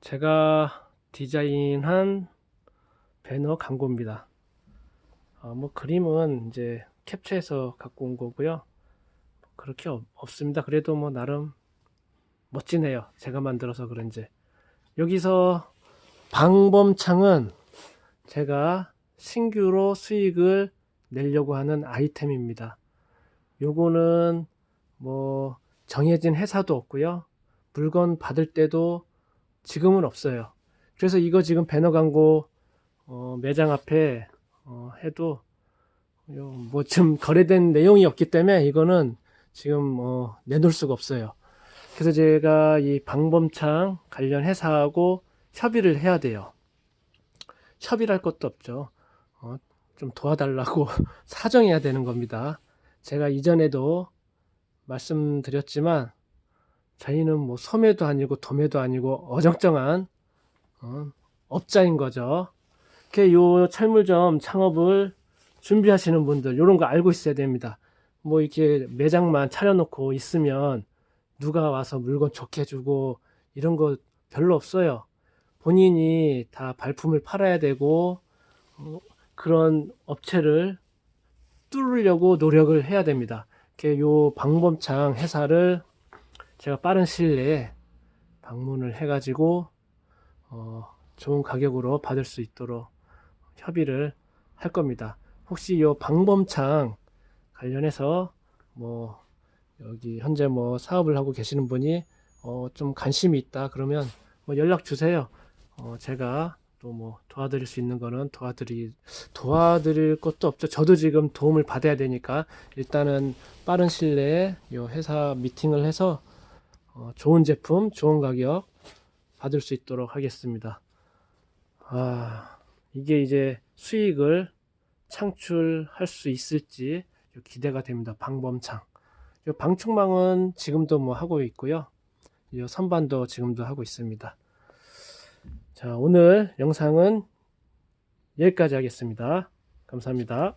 제가 디자인한 배너 광고입니다. 어, 뭐 그림은 이제 캡처해서 갖고 온 거고요. 그렇게 없, 없습니다. 그래도 뭐 나름 멋지네요. 제가 만들어서 그런지. 여기서 방범창은 제가 신규로 수익을 내려고 하는 아이템입니다. 요거는 뭐 정해진 회사도 없고요. 물건 받을 때도 지금은 없어요. 그래서 이거 지금 배너 광고 어, 매장 앞에 어, 해도 뭐 지금 거래된 내용이 없기 때문에 이거는 지금 어, 내놓을 수가 없어요. 그래서 제가 이 방범창 관련 회사하고 협의를 해야 돼요. 협의를 할 것도 없죠. 어, 좀 도와달라고 사정해야 되는 겁니다. 제가 이전에도 말씀드렸지만 저희는 뭐 소매도 아니고 도매도 아니고 어정쩡한 어, 업자인 거죠. 이렇게 요 철물점 창업을 준비하시는 분들 이런 거 알고 있어야 됩니다. 뭐 이렇게 매장만 차려놓고 있으면 누가 와서 물건 좋게 주고 이런 거 별로 없어요. 본인이 다 발품을 팔아야 되고 어, 그런 업체를 뚫으려고 노력을 해야 됩니다. 이렇게 요 방범창 회사를 제가 빠른 시일 내에 방문을 해가지고 어, 좋은 가격으로 받을 수 있도록 협의를 할 겁니다. 혹시 요 방범창 관련해서 뭐 여기 현재 뭐 사업을 하고 계시는 분이 어, 좀 관심이 있다 그러면 뭐 연락 주세요. 어, 제가 또 뭐 도와드릴 수 있는 거는 도와드리 도와드릴 것도 없죠. 저도 지금 도움을 받아야 되니까 일단은 빠른 시일 내에 요 회사 미팅을 해서 어, 좋은 제품, 좋은 가격 받을 수 있도록 하겠습니다. 아, 이게 이제 수익을 창출할 수 있을지 기대가 됩니다. 방범창. 요 방충망은 지금도 뭐 하고 있고요. 요 선반도 지금도 하고 있습니다. 자, 오늘 영상은 여기까지 하겠습니다. 감사합니다.